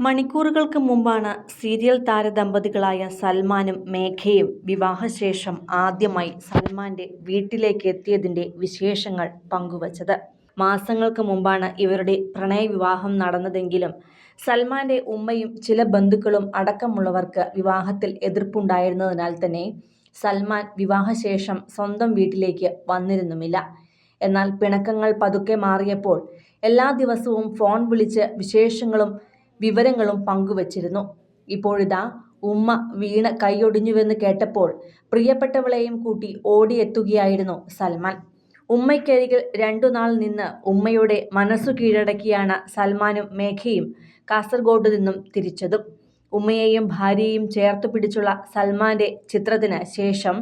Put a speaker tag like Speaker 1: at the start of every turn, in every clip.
Speaker 1: മണിക്കൂറുകൾക്ക് മുമ്പാണ് സീരിയൽ താരദമ്പതികളായ സൽമാനും മേഘയും വിവാഹശേഷം ആദ്യമായി സൽമാന്റെ വീട്ടിലേക്ക് എത്തിയതിന്റെ വിശേഷങ്ങൾ പങ്കുവച്ചത്. മാസങ്ങൾക്ക് മുമ്പാണ് ഇവരുടെ പ്രണയവിവാഹം നടന്നതെങ്കിലും സൽമാന്റെ ഉമ്മയും ചില ബന്ധുക്കളും അടക്കമുള്ളവർക്ക് വിവാഹത്തിൽ എതിർപ്പുണ്ടായിരുന്നതിനാൽ തന്നെ സൽമാൻ വിവാഹശേഷം സ്വന്തം വീട്ടിലേക്ക് വന്നിരുന്നുമില്ല. എന്നാൽ പിണക്കങ്ങൾ പതുക്കെ മാറിയപ്പോൾ എല്ലാ ദിവസവും ഫോൺ വിളിച്ച് വിശേഷങ്ങളും വിവരങ്ങളും പങ്കുവച്ചിരുന്നു. ഇപ്പോഴിതാ ഉമ്മ വീണ കൈയൊടിഞ്ഞുവെന്ന് കേട്ടപ്പോൾ പ്രിയപ്പെട്ടവളെയും കൂട്ടി ഓടിയെത്തുകയായിരുന്നു സൽമാൻ. ഉമ്മയ്ക്കരികിൽ രണ്ടു നാൾ നിന്ന് ഉമ്മയുടെ മനസ്സു കീഴടക്കിയാണ് സൽമാനും മേഘയും കാസർഗോഡ് നിന്നും തിരിച്ചതും. ഉമ്മയെയും ഭാര്യയെയും ചേർത്തു പിടിച്ചുള്ള സൽമാന്റെ ചിത്രത്തിന് ശേഷം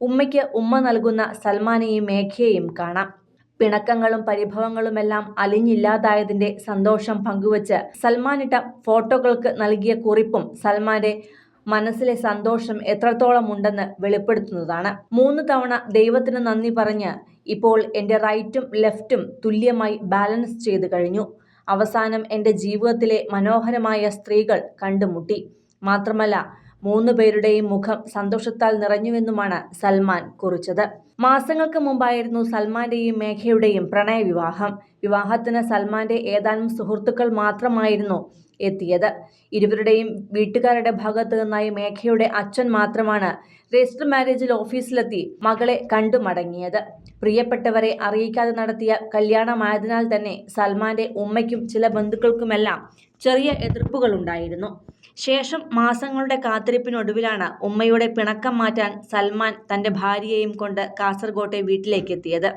Speaker 1: ഉമ്മയ്ക്ക് ഉമ്മ നൽകുന്ന സൽമാനെയും മേഘയെയും കാണാം. പിണക്കങ്ങളും പരിഭവങ്ങളുമെല്ലാം അലിഞ്ഞില്ലാതായതിന്റെ സന്തോഷം പങ്കുവച്ച് സൽമാനിട്ട ഫോട്ടോകൾക്ക് നൽകിയ കുറിപ്പും സൽമാന്റെ മനസ്സിലെ സന്തോഷം എത്രത്തോളം ഉണ്ടെന്ന് വെളിപ്പെടുത്തുന്നതാണ്. മൂന്ന് തവണ ദൈവത്തിന് നന്ദി പറഞ്ഞ് ഇപ്പോൾ എന്റെ റൈറ്റും ലെഫ്റ്റും തുല്യമായി ബാലൻസ് ചെയ്തു കഴിഞ്ഞു. അവസാനം എന്റെ ജീവിതത്തിലെ മനോഹരമായ സ്ത്രീകൾ കണ്ടുമുട്ടി. മാത്രമല്ല മൂന്ന് പേരുടെയും മുഖം സന്തോഷത്താൽ നിറഞ്ഞുവെന്നുമാണ് സൽമാൻ കുറിച്ചത്. മാസങ്ങൾക്ക് മുമ്പായിരുന്നു സൽമാന്റെയും മേഘയുടെയും പ്രണയ വിവാഹം വിവാഹത്തിന് സൽമാന്റെ ഏതാനും സുഹൃത്തുക്കൾ മാത്രമായിരുന്നു എത്തിയത്. ഇരുവരുടെയും വീട്ടുകാരുടെ ഭാഗത്ത് നിന്നായി മേഘയുടെ അച്ഛൻ മാത്രമാണ് രജിസ്റ്റർ മാരേജിൽ ഓഫീസിലെത്തി മകളെ കണ്ടു മടങ്ങിയത് പ്രിയപ്പെട്ടവരെ അറിയിക്കാതെ നടത്തിയ കല്യാണമായതിനാൽ തന്നെ സൽമാന്റെ ഉമ്മയ്ക്കും ചില ബന്ധുക്കൾക്കുമെല്ലാം ചെറിയ എതിർപ്പുകളുണ്ടായിരുന്നു. ശേഷം മാസങ്ങളുടെ കാത്തിരിപ്പിനൊടുവിലാണ് ഉമ്മയുടെ പിണക്കം മാറ്റാൻ സൽമാൻ തന്റെ ഭാര്യയെയും കൊണ്ട് കാസർഗോട്ടെ വീട്ടിലേക്ക് എത്തിയത്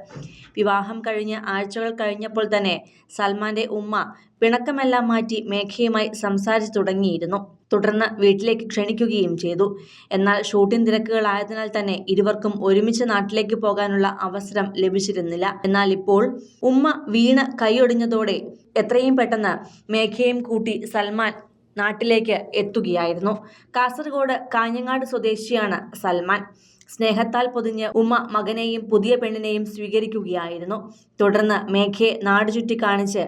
Speaker 1: വിവാഹം കഴിഞ്ഞ് ആഴ്ചകൾ കഴിഞ്ഞപ്പോൾ തന്നെ സൽമാന്റെ ഉമ്മ പിണക്കമെല്ലാം മാറ്റി മേഘയുമായി സംസാരിച്ചു തുടങ്ങിയിരുന്നു. തുടർന്ന് വീട്ടിലേക്ക് ക്ഷണിക്കുകയും ചെയ്തു. എന്നാൽ ഷൂട്ടിംഗ് തിരക്കുകളായതിനാൽ തന്നെ ഇരുവർക്കും ഒരുമിച്ച് നാട്ടിലേക്ക് പോകാനുള്ള അവസരം ലഭിച്ചിരുന്നില്ല. എന്നാൽ ഇപ്പോൾ ഉമ്മ വീണ് കൈയൊടിഞ്ഞതോടെ എത്രയും പെട്ടെന്ന് മേഘയും കൂട്ടി സൽമാൻ നാട്ടിലേക്ക് എത്തുകയായിരുന്നു. കാസർഗോഡ് കാഞ്ഞങ്ങാട് സ്വദേശിയാണ് സൽമാൻ. സ്നേഹത്താൽ പൊതിഞ്ഞ് ഉമ്മ മകനെയും പുതിയ പെണ്ണിനെയും സ്വീകരിക്കുകയായിരുന്നു. തുടർന്ന് മേഘയെ നാട് ചുറ്റിക്കാണിച്ച്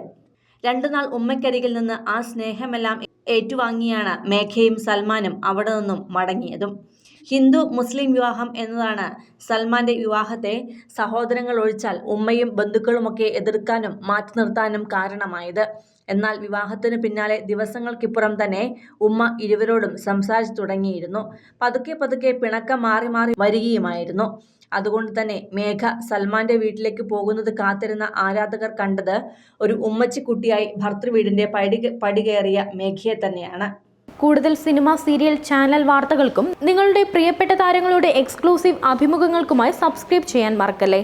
Speaker 1: രണ്ടു നാൾ ഉമ്മയ്ക്കരികിൽ നിന്ന് ആ സ്നേഹമെല്ലാം ഏറ്റുവാങ്ങിയാണ് മേഘയും സൽമാനും അവിടെ നിന്നും മടങ്ങിയതും. ഹിന്ദു മുസ്ലിം വിവാഹം എന്നതാണ് സൽമാന്റെ വിവാഹത്തെ സഹോദരങ്ങൾ ഒഴിച്ചാൽ ഉമ്മയും ബന്ധുക്കളുമൊക്കെ എതിർക്കാനും മാറ്റി നിർത്താനും കാരണമായത്. എന്നാൽ വിവാഹത്തിന് പിന്നാലെ ദിവസങ്ങൾക്കിപ്പുറം തന്നെ ഉമ്മ ഇരുവരോടും സംസാരിച്ചു തുടങ്ങിയിരുന്നു. പതുക്കെ പതുക്കെ പിണക്കം മാറി മാറി വരികയുമായിരുന്നു. അതുകൊണ്ട് തന്നെ മേഘ സൽമാന്റെ വീട്ടിലേക്ക് പോകുന്നത് കാത്തിരുന്ന ആരാധകർ കണ്ടത് ഒരു ഉമ്മച്ചിക്കുട്ടിയായി ഭർത്തൃവീടിന്റെ പടി പടികയറിയ മേഘയെ തന്നെയാണ്.
Speaker 2: കൂടുതൽ സിനിമ സീരിയൽ ചാനൽ വാർത്തകൾക്കും നിങ്ങളുടെ പ്രിയപ്പെട്ട താരങ്ങളുടെ എക്സ്ക്ലൂസീവ് അഭിമുഖങ്ങൾക്കുമായി സബ്സ്ക്രൈബ് ചെയ്യാൻ മറക്കല്ലേ?